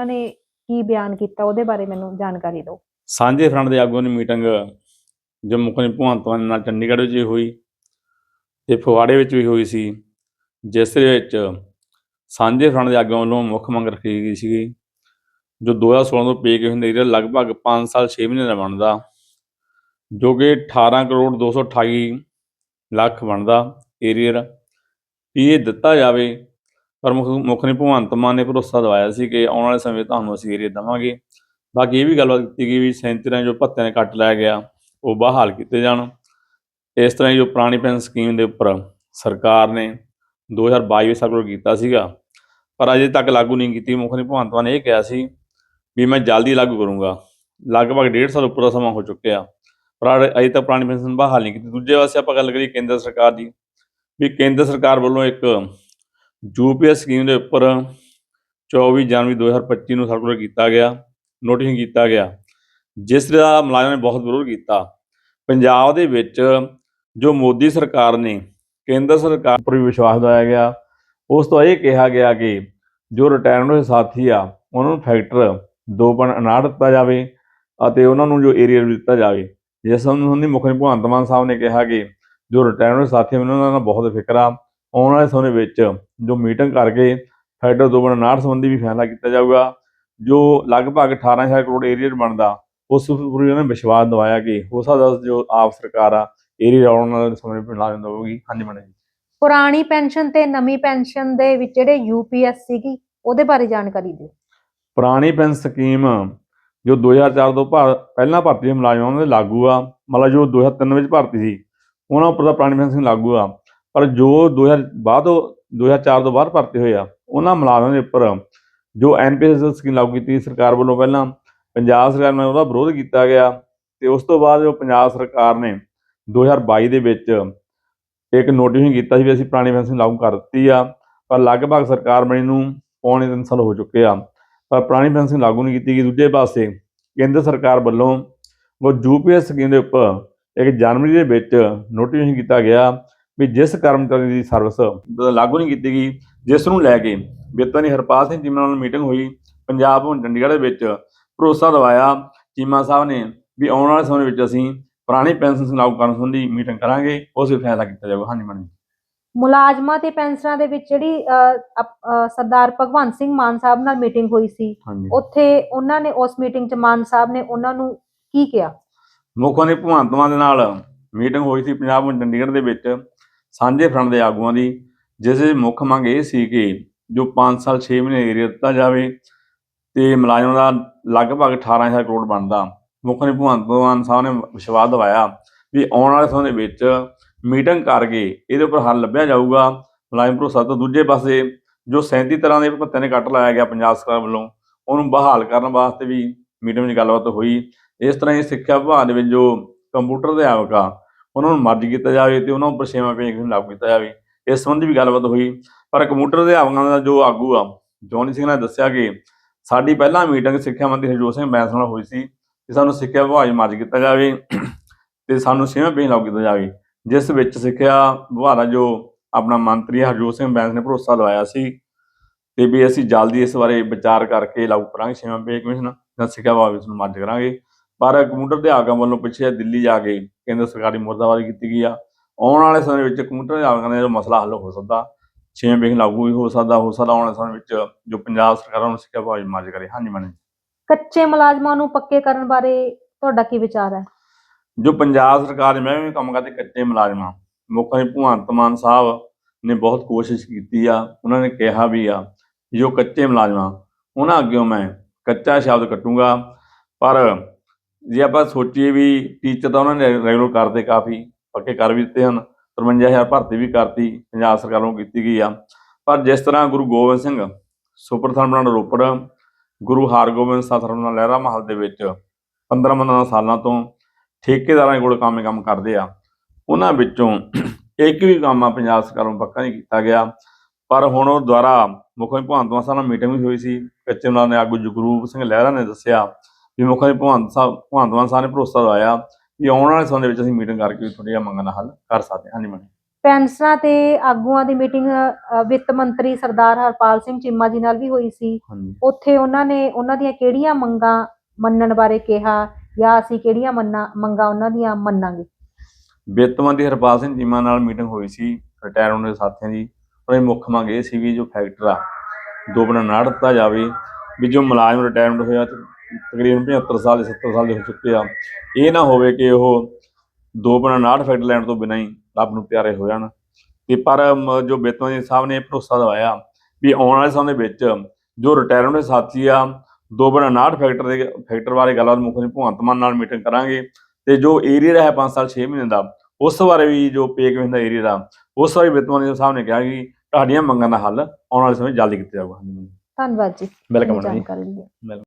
ਉਹਨਾਂ ਨੇ ਕੀ ਬਿਆਨ ਕੀਤਾ ਉਹਦੇ ਬਾਰੇ ਮੈਨੂੰ ਜਾਣਕਾਰੀ ਦਿਓ। ਸਾਂਝੇ ਫਰੰਟ ਦੇ ਆਗੂਆਂ ਦੀ ਮੀਟਿੰਗ ਜੋ ਮੁੱਖ ਭਗਵੰਤ ਮਾਨ ਨਾਲ ਚੰਡੀਗੜ੍ਹ ਵਿੱਚ ਹੋਈ ਤੇ ਫਗਵਾੜੇ ਵਿੱਚ ਵੀ ਹੋਈ ਸੀ, ਜਿਸ ਦੇ ਵਿੱਚ ਸਾਂਝੇ ਫਰੰਟ ਦੇ ਆਗੂਆਂ ਵੱਲੋਂ ਮੁੱਖ ਮੰਗ ਰੱਖੀ ਗਈ ਸੀਗੀ, ਜੋ 2016 ਤੋਂ ਪੇ ਕੇ ਹੁੰਦੇ ਏਰੀਆ ਲਗਭਗ 5 ਸਾਲ 6 ਮਹੀਨੇ ਦਾ ਬਣਦਾ, ਜੋ ਕਿ 18 ਕਰੋੜ 228 ਲੱਖ ਬਣਦਾ ਏਰੀਅਰ, ਵੀ ਇਹ ਦਿੱਤਾ ਜਾਵੇ ਪਰ ਮੁੱਖ ਮੁੱਖ ਨੇ, ਭਗਵੰਤ ਮਾਨ ਨੇ ਭਰੋਸਾ ਦਵਾਇਆ ਸੀ ਕਿ ਆਉਣ ਵਾਲੇ ਸਮੇਂ ਤੁਹਾਨੂੰ ਅਸੀਂ ਏਰੀਆ ਦੇਵਾਂਗੇ। ਬਾਕੀ ਇਹ ਵੀ ਗੱਲਬਾਤ ਕੀਤੀ ਗਈ ਵੀ ਸੈਂਤਰਾਂ ਜੋ ਭੱਤਿਆਂ ਨੇ ਕੱਟ ਲਾਇਆ ਗਿਆ, ਉਹ ਬਹਾਲ ਕੀਤੇ ਜਾਣ। ਇਸ ਤਰ੍ਹਾਂ ਹੀ ਜੋ ਪੁਰਾਣੀ ਪੈਨਸ਼ਨ ਸਕੀਮ ਦੇ ਉੱਪਰ ਸਰਕਾਰ ਨੇ 2022 ਵਿੱਚ ਸਰਕੂਲਰ ਕੀਤਾ ਸੀਗਾ, ਪਰ ਅਜੇ ਤੱਕ ਲਾਗੂ ਨਹੀਂ ਕੀਤੀ। ਮੁੱਖ ਨੇ, ਭਗਵੰਤ ਮਾਨ ਨੇ ਇਹ ਕਿਹਾ ਸੀ ਵੀ ਮੈਂ ਜਲਦੀ ਲਾਗੂ ਕਰੂੰਗਾ। ਲਗਭਗ ਡੇਢ ਸਾਲ ਉੱਪਰ ਦਾ ਸਮਾਂ ਹੋ ਚੁੱਕਿਆ, ਪਰ ਅਜੇ ਤੱਕ ਪੁਰਾਣੀ ਪੈਨਸ਼ਨ ਬਹਾਲ ਨਹੀਂ ਕੀਤੀ। ਦੂਜੇ ਪਾਸੇ ਆਪਾਂ ਗੱਲ ਕਰੀਏ ਕੇਂਦਰ ਸਰਕਾਰ ਦੀ, ਵੀ ਕੇਂਦਰ ਸਰਕਾਰ ਵੱਲੋਂ ਇੱਕ ਯੂਪੀਐਸ ਸਕੀਮ ਦੇ ਉੱਪਰ 24 ਜਨਵਰੀ 2025 ਨੂੰ ਸਰਕੂਲਰ ਕੀਤਾ ਗਿਆ ਨੋਟਿਸ ਕੀਤਾ ਗਿਆ, ਜਿਸ ਦਾ ਮੁਲਾਜ਼ਮਾਂ ਨੇ ਬਹੁਤ ਵਿਰੋਧ ਕੀਤਾ। ਪੰਜਾਬ ਦੇ ਵਿੱਚ ਜੋ ਮੋਦੀ ਸਰਕਾਰ ਨੇ, ਕੇਂਦਰ ਸਰਕਾਰ ਉੱਪਰ ਵੀ ਵਿਸ਼ਵਾਸ ਦਿਵਾਇਆ ਗਿਆ, ਉਸ ਤੋਂ ਇਹ ਕਿਹਾ ਗਿਆ ਕਿ ਜੋ ਰਿਟਾਇਰਮੈਂਟ ਹੋਏ ਸਾਥੀ ਆ, ਉਹਨਾਂ ਨੂੰ ਫੈਕਟਰ 2.59 ਦਿੱਤਾ ਜਾਵੇ ਅਤੇ ਉਹਨਾਂ ਨੂੰ ਜੋ ਏਰੀਆ ਦਿੱਤਾ ਜਾਵੇ। ਜਿਸ ਸੰਬੰਧੀ ਮੁੱਖ ਭਗਵੰਤ ਮਾਨ ਸਾਹਿਬ ਨੇ ਕਿਹਾ ਕਿ ਜੋ ਰਿਟਾਇਰਮੈਂਟ ਸਾਥੀ ਮੈਨੂੰ ਉਹਨਾਂ ਦਾ ਬਹੁਤ ਫਿਕਰ ਆ ਆਉਣ ਵਾਲੇ ਸਮੇਂ ਵਿੱਚ ਜੋ ਮੀਟਿੰਗ ਕਰਕੇ ਫੈਡਰ 2.59 ਸੰਬੰਧੀ ਵੀ ਫੈਸਲਾ ਕੀਤਾ ਜਾਊਗਾ ਜੋ ਲਗਭਗ 18000 ਕਰੋੜ ਏਰੀਆ ਬਣਦਾ ਉਸ ਪੂਰੀ ਉਹਨਾਂ ਨੇ ਵਿਸ਼ਵਾਸ ਦਿਵਾਇਆ ਕਿ ਹੋ ਸਕਦਾ ਜੋ ਆਪ ਸਰਕਾਰ ਆ ਏਰੀਆ ਆਉਣ ਵਾਲੇ ਸਮੇਂ ਵਿੱਚ ਲਾ ਦੇਊਗੀ ਹਾਂਜੀ ਮੈਡਮ ਜੀ। ਪੁਰਾਣੀ ਪੈਨਸ਼ਨ ਤੇ ਨਵੀਂ ਪੈਨਸ਼ਨ ਦੇ ਵਿੱਚ ਜਿਹੜੇ ਯੂਪੀਐਸ ਸੀਗੀ ਉਹਦੇ ਬਾਰੇ ਜਾਣਕਾਰੀ ਦਿਓ। ਪੁਰਾਣੀ ਪੈਨਸ਼ਨ ਸਕੀਮ ਜੋ 2004 ਤੋਂ ਪਹਿਲਾਂ ਭਰਤੀ ਮੁਲਾਜ਼ਮਾਂ ਦੇ ਲਾਗੂ ਆ ਮਤਲਬ ਜੋ 2003 ਵਿੱਚ ਭਰਤੀ ਸੀ ਉਹਨਾਂ ਉੱਪਰ ਤਾਂ ਪੁਰਾਣੀ ਪੈਨਸ਼ਨ ਲਾਗੂ ਆ। ਪਰ ਜੋ 2000 ਬਾਅਦ 2004 ਤੋਂ ਬਾਅਦ ਭਰਤੀ ਹੋਏ ਆ, ਉਹਨਾਂ ਮੁਲਾਜ਼ਮਾਂ ਦੇ ਉੱਪਰ ਜੋ ਐਨਪੀਐਸ ਸਕੀਮ ਲਾਗੂ ਕੀਤੀ ਸਰਕਾਰ ਵੱਲੋਂ ਪਹਿਲਾਂ, ਪੰਜਾਬ ਸਰਕਾਰ ਨੇ ਉਹਦਾ ਵਿਰੋਧ ਕੀਤਾ ਗਿਆ ਤੇ ਉਸ ਤੋਂ ਬਾਅਦ ਜੋ ਪੰਜਾਬ ਸਰਕਾਰ ਨੇ 2022 ਦੇ ਵਿੱਚ ਇੱਕ ਨੋਟੀਫਿਕੇਸ਼ਨ ਕੀਤਾ ਸੀ ਵੀ ਅਸੀਂ ਪੁਰਾਣੀ ਪੈਨਸ਼ਨ ਲਾਗੂ ਕਰ ਦਿੱਤੀ ਆ, ਪਰ ਲਗਭਗ ਸਰਕਾਰ ਬਣੀ ਨੂੰ ਪੌਣੇ ਤਿੰਨ ਸਾਲ ਹੋ ਚੁੱਕੇ ਆ, ਪਰ ਪੁਰਾਣੀ ਪੈਨਸ਼ਨ ਲਾਗੂ ਨਹੀਂ ਕੀਤੀ ਗਈ। ਦੂਜੇ ਪਾਸੇ ਕੇਂਦਰ ਸਰਕਾਰ ਵੱਲੋਂ ਉਹ ਯੂਪੀਐਸ ਸਕੀਮ ਦੇ ਉੱਪਰ ਇੱਕ ਜਨਵਰੀ ਦੇ ਵਿੱਚ ਨੋਟੀਫਿਕੇਸ਼ਨ ਕੀਤਾ ਗਿਆ ਵੀ ਜਿਸ ਕਰਮਚਾਰੀ ਦੀ ਸਰਵਿਸ ਲਾਗੂ ਨਹੀਂ ਕੀਤੀ ਗਈ ਜਿਸ ਨੂੰ ਲੈ ਕੇ ਬਿੱਤਨੀ ਹਰਪਾਲ ਸਿੰਘ ਚੀਮਾ ਨਾਲ ਮੀਟਿੰਗ ਹੋਈ ਪੰਜਾਬ ਹੁਣ ਚੰਡੀਗੜ੍ਹ ਦੇ ਵਿੱਚ ਭਰੋਸਾ ਦਿਵਾਇਆ। ਚੀਮਾ ਸਾਹਿਬ ਨੇ ਵੀ ਆਉਣ ਵਾਲੇ ਸਮੇਂ ਵਿੱਚ ਅਸੀਂ ਪੁਰਾਣੀ ਪੈਨਸ਼ਨ ਲਾਗੂ ਕਰਨ ਸੰਬੰਧੀ ਮੀਟਿੰਗ ਕਰਾਂਗੇ ਉਸ ਵਿੱਚ ਫੈਸਲਾ ਕੀਤਾ ਜਾਊਗਾ। ਹਾਂਜੀ ਮੈਡਮ ਮੁਲਾਜ਼ਮਾਂ ਤੇ ਪੈਨਸ਼ਨਾਂ ਦੇ ਵਿੱਚ ਜਿਹੜੀ ਸਰਦਾਰ ਭਗਵੰਤ ਸਿੰਘ ਮਾਨ ਸਾਹਿਬ ਨਾਲ ਮੀਟਿੰਗ ਹੋਈ ਸੀ ਉੱਥੇ ਉਹਨਾਂ ਨੇ ਉਸ ਮੀਟਿੰਗ 'ਚ ਮਾਨ ਸਾਹਿਬ ਨੇ ਉਹਨਾਂ ਨੂੰ ਕੀ ਕਿਹਾ? ਮੁੱਖ ਮੰਤਰੀ ਭਗਵੰਤ ਮਾਨ ਦੇ ਨਾਲ ਮੀਟਿੰਗ ਹੋਈ ਸੀ ਪੰਜਾਬ ਚੰਡੀਗੜ੍ਹ ਦੇ ਵਿੱਚ। ਸਾਂਝੇ ਫਰੰਟ ਦੇ ਆਗੂਆਂ ਦੀ, ਜਿਸ ਦੀ ਮੁੱਖ ਮੰਗ ਇਹ ਸੀ ਕਿ ਜੋ 5 ਸਾਲ 6 ਮਹੀਨੇ ਏਰੀਆ ਦਿੱਤਾ ਜਾਵੇ ਤੇ ਮੁਲਾਜ਼ਮਾਂ ਦਾ ਲਗਭਗ 18000 ਕਰੋੜ ਬਣਦਾ। ਮੁੱਖ ਮੰਤਰੀ ਭਗਵੰਤ ਮਾਨ ਸਾਹਿਬ ਨੇ ਵਿਸ਼ਵਾਸ ਦਿਵਾਇਆ ਵੀ ਆਉਣ ਵਾਲੇ ਸਮੇਂ ਦੇ ਵਿੱਚ ਮੀਟਿੰਗ ਕਰਕੇ ਇਹਦੇ ਉੱਪਰ ਹੱਲ ਲੱਭਿਆ ਜਾਊਗਾ। ਮੁਲਾਜ਼ਮ ਭਰੋਸਾ ਤੋਂ ਦੂਜੇ ਪਾਸੇ, ਜੋ 37 ਤਰ੍ਹਾਂ ਦੇ ਭੱਤੇ ਨੇ ਕੱਟ ਲਾਇਆ ਗਿਆ ਪੰਜਾਬ ਸਰਕਾਰ ਵੱਲੋਂ, ਉਹਨੂੰ ਬਹਾਲ ਕਰਨ ਵਾਸਤੇ ਵੀ ਮੀਟਿੰਗ ਵਿੱਚ ਗੱਲਬਾਤ ਹੋਈ। ਇਸ ਤਰ੍ਹਾਂ ਹੀ ਸਿੱਖਿਆ ਵਿਭਾਗ ਦੇ ਵਿੱਚ ਜੋ ਕੰਪਿਊਟਰ ਅਧਿਆਪਕ ਆ ਉਹਨਾਂ ਨੂੰ ਮਰਜ ਕੀਤਾ ਜਾਵੇ ਤੇ ਉਹਨਾਂ ਉੱਪਰ ਛੇਵਾਂ ਪੇਜ ਲਾਗੂ ਕੀਤਾ ਜਾਵੇ। ਇਸ ਸੰਬੰਧੀ ਵੀ ਗੱਲਬਾਤ ਹੋਈ। ਪਰ ਕੰਪਿਊਟਰ ਅਧਿਆਪਕਾਂ ਦਾ ਜੋ ਆਗੂ ਆ ਜੋਨੀ ਸਿੰਘ ਨੇ ਦੱਸਿਆ ਕਿ ਸਾਡੀ ਪਹਿਲਾਂ ਮੀਟਿੰਗ ਸਿੱਖਿਆ ਮੰਤਰੀ ਹਰਜੋਤ ਸਿੰਘ ਬੈਂਸ ਨਾਲ ਹੋਈ ਸੀ ਕਿ ਸਾਨੂੰ ਸਿੱਖਿਆ ਵਿਭਾਗ 'ਚ ਮਰਜ ਕੀਤਾ ਜਾਵੇ ਤੇ ਸਾਨੂੰ ਛੇਵਾਂ ਪੇਜ ਲਾਗੂ ਕੀਤਾ ਜਾਵੇ। ਜਿਸ ਵਿੱਚ ਸਿੱਖਿਆ ਵਿਭਾਗ ਦਾ ਜੋ ਆਪਣਾ ਮੰਤਰੀ ਹਰਜੋਤ ਸਿੰਘ ਬੈਂਸ ਨੇ ਭਰੋਸਾ ਦਵਾਇਆ ਸੀ ਤੇ ਵੀ ਅਸੀਂ ਜਲਦੀ ਇਸ ਬਾਰੇ ਵਿਚਾਰ ਕਰਕੇ ਲਾਗੂ ਕਰਾਂਗੇ ਛੇਵਾਂ ਪੇ ਕਮਿਸ਼ਨ ਜਾਂ ਸਿੱਖਿਆ ਵਿਭਾਗ ਵਿੱਚ ਨੂੰ ਮਰਜ ਕਰਾਂਗੇ। ਪਰ ਕੰਪਿਊਟਰ ਅਧਿਆਪਕਾਂ ਵੱਲੋਂ ਪਿੱਛੇ ਦਿੱਲੀ ਜਾ ਕੇ ਕੇਂਦਰ ਸਰਕਾਰੀ ਮੁਰਦਾਬਾਦੀ ਕੀਤੀ ਗਈ ਆ। ਆਉਣ ਵਾਲੇ ਸਮੇਂ ਵਿੱਚ ਕੰਪਿਊਟਰ ਦੇ ਆਗਮ ਦਾ ਜੋ ਮਸਲਾ ਹੱਲ ਹੋ ਸਕਦਾ ਛੇਵਾਂ ਪੇ ਲਾਗੂ ਵੀ ਹੋ ਸਕਦਾ ਹੋ ਸਕਦਾ ਆਉਣ ਵਾਲੇ ਸਮੇਂ ਵਿੱਚ ਜੋ ਪੰਜਾਬ ਸਰਕਾਰ ਨੂੰ ਸਿੱਖਿਆ ਵਿੱਚ ਮਰਜ ਕਰੇ। ਹਾਂਜੀ ਮੈਡਮ ਕੱਚੇ ਮੁਲਾਜ਼ਮਾਂ ਨੂੰ ਪੱਕੇ ਕਰਨ ਬਾਰੇ ਤੁਹਾਡਾ ਕੀ ਵਿਚਾਰ ਹੈ? ਜੋ ਪੰਜਾਬ ਸਰਕਾਰ ਦੇ ਮਹਿਕਮੇ ਕੰਮ ਕਰਦੇ ਕੱਚੇ ਮੁਲਾਜ਼ਮਾਂ ਮੁੱਖ ਮੰਤਰੀ ਭਗਵੰਤ ਮਾਨ ਸਾਹਿਬ ਨੇ ਬਹੁਤ ਕੋਸ਼ਿਸ਼ ਕੀਤੀ ਆ ਉਹਨਾਂ ਨੇ ਕਿਹਾ ਵੀ ਆ ਜੋ ਕੱਚੇ ਮੁਲਾਜ਼ਮਾਂ ਉਹਨਾਂ ਅੱਗੇੋਂ ਮੈਂ ਕੱਚਾ ਸ਼ਬਦ ਕੱਟੂੰਗਾ ਪਰ ਜੇ ਆਪਾਂ ਸੋਚੀਏ ਵੀ ਟੀਚਰ ਤਾਂ ਉਹਨਾਂ ਨੇ ਰੈਗੂਲਰ ਕਰਦੇ ਕਾਫੀ, ਪੱਕੇ ਕਰ ਵੀ ਦਿੱਤੇ ਹਨ 53000 ਭਰਤੀ ਵੀ ਕਰਤੀ, ਪੰਜਾਬ ਸਰਕਾਰ ਨੂੰ ਕੀਤੀ ਗਈ ਆ। ਪਰ ਜਿਸ ਤਰ੍ਹਾਂ Guru Gobind Singh super thermal Ropar, Guru Hargobind Sahib thermal Lehra Mahal ਦੇ ਵਿੱਚ 15 15 ਸਾਲਾਂ ਤੋਂ ਠੇਕੇਦਾਰਾਂ ਕੋਲ ਕੰਮ ਕੰਮ ਕਰਦੇ ਆ। ਉਹਨਾਂ ਵਿੱਚੋਂ ਇੱਕ ਵੀ ਕੰਮ ਆ ਪੰਜਾਬ ਸਰਕਾਰ ਨੂੰ ਪੱਕਾ ਨਹੀਂ ਕੀਤਾ ਗਿਆ। ਪਰ ਹੁਣ ਉਹ ਦੁਆਰਾ ਮੁੱਖ ਮੰਤਰੀ ਭਗਵੰਤ ਮਾਨ ਸਾਹਿਬ ਨਾਲ ਮੀਟਿੰਗ ਵੀ ਹੋਈ ਸੀ। ਕੱਚੇ ਮੁਲਾਜ਼ਮਾਂ ਨੇ ਆਗੂ ਜਗਰੂਪ ਸਿੰਘ ਲਹਿਰਾ ਨੇ ਦੱਸਿਆ ਵੀ ਮੁੱਖ ਮੰਤਰੀ ਭਗਵੰਤ ਸਾਹਿਬ ਭਗਵੰਤ ਮਾਨ ਸਾਹਿਬ ਨੇ ਭਰੋਸਾ ਦਵਾਇਆ ਵੀ ਆਉਣ ਵਾਲੇ ਸਮੇਂ ਦੇ ਵਿੱਚ ਅਸੀਂ ਮੀਟਿੰਗ ਕਰਕੇ ਵੀ ਤੁਹਾਡੀਆਂ ਮੰਗਾਂ ਦਾ ਹੱਲ ਕਰ ਸਕਦੇ ਹਾਂ। ਹਾਂਜੀ ਮੈਡਮ। ਪੈਨਸ਼ਨਾਂ ਤੇ ਆਗੂਆਂ ਦੀ ਮੀਟਿੰਗ ਵਿੱਤ ਮੰਤਰੀ ਸਰਦਾਰ ਹਰਪਾਲ ਸਿੰਘ ਚੀਮਾ ਜੀ ਨਾਲ ਵੀ ਹੋਈ ਸੀ। ਹਾਂਜੀ। ਉੱਥੇ ਉਹਨਾਂ ਨੇ ਉਹਨਾਂ ਦੀਆਂ ਕਿਹੜੀਆਂ ਮੰਗਾਂ ਮੰਨਣ ਬਾਰੇ ਕਿਹਾ ਜਾਂ ਅਸੀਂ ਕਿਹੜੀਆਂ ਮੰਨਾਂ ਮੰਗਾਂ ਉਹਨਾਂ ਦੀਆਂ ਮੰਨਾਂਗੇ? ਵਿੱਤ ਮੰਤਰੀ ਹਰਪਾਲ ਸਿੰਘ ਚੀਮਾ ਨਾਲ ਮੀਟਿੰਗ ਹੋਈ ਸੀ ਰਿਟਾਇਰ ਹੋਣ ਦੇ ਸਾਥੀਆਂ ਦੀ। ਉਹਦੀ ਮੁੱਖ ਮੰਗ ਇਹ ਸੀ ਵੀ ਜੋ ਫੈਕਟਰ ਆ ਦੋ ਬਣਾ ਨਾੜ ਦਿੱਤਾ ਜਾਵੇ ਵੀ ਜੋ ਮੁਲਾਜ਼ਮ ਰਿਟਾਇਰਮੈਂਟ ਹੋਇਆ ਤੇ ਤਕਰੀਬਨ 75 ਸਾਲ ਦੇ 70 ਸਾਲ ਦੇ ਹੋ ਚੁੱਕੇ ਆ। ਇਹ ਨਾ ਹੋਵੇ ਕਿ ਉਹ ਦੋ ਬਣਾ ਨਾੜ ਫੈਕਟਰ ਲੈਣ ਤੋਂ ਬਿਨਾਂ ਹੀ ਰੱਬ ਨੂੰ ਪਿਆਰੇ ਹੋ ਜਾਣ। ਤੇ ਪਰ ਜੋ ਵਿੱਤ ਮੰਤਰੀ ਸਾਹਿਬ ਨੇ ਇਹ ਭਰੋਸਾ ਦਵਾਇਆ ਵੀ ਆਉਣ ਵਾਲੇ ਸਮੇਂ ਵਿੱਚ ਜੋ ਰਿਟਾਇਰਮੈਂਟ ਦੇ ਸਾਥੀ ਆ ਦੋ ਬਣਾ ਨਾੜ ਫੈਕਟਰ ਦੇ ਫੈਕਟਰ ਬਾਰੇ ਗੱਲਬਾਤ ਮੁੱਖ ਮੰਤਰੀ ਭਗਵੰਤ ਮਾਨ ਨਾਲ ਮੀਟਿੰਗ ਕਰਾਂਗੇ। ਤੇ ਜੋ ਏਰੀਆ ਰਿਹਾ 5 ਸਾਲ 6 ਮਹੀਨੇ ਦਾ ਉਸ ਬਾਰੇ ਵੀ ਜੋ ਪੇ ਕਮਿਸ਼ਨ ਦਾ ਏਰੀਆ ਦਾ ਉਸ ਬਾਰੇ ਵਿੱਤ ਮੰਤਰੀ ਸਾਹਿਬ ਨੇ ਕਿਹਾ ਕਿ ਤੁਹਾਡੀਆਂ ਮੰਗਾਂ ਦਾ ਹੱਲ ਆਉਣ ਵਾਲੇ ਸਮੇਂ ਜਲਦੀ ਕੀਤਾ ਜਾਊਗਾ। ਧੰਨਵਾਦ ਜੀ। ਵੈਲਕਮ ਇੰਨੀ ਜੀ।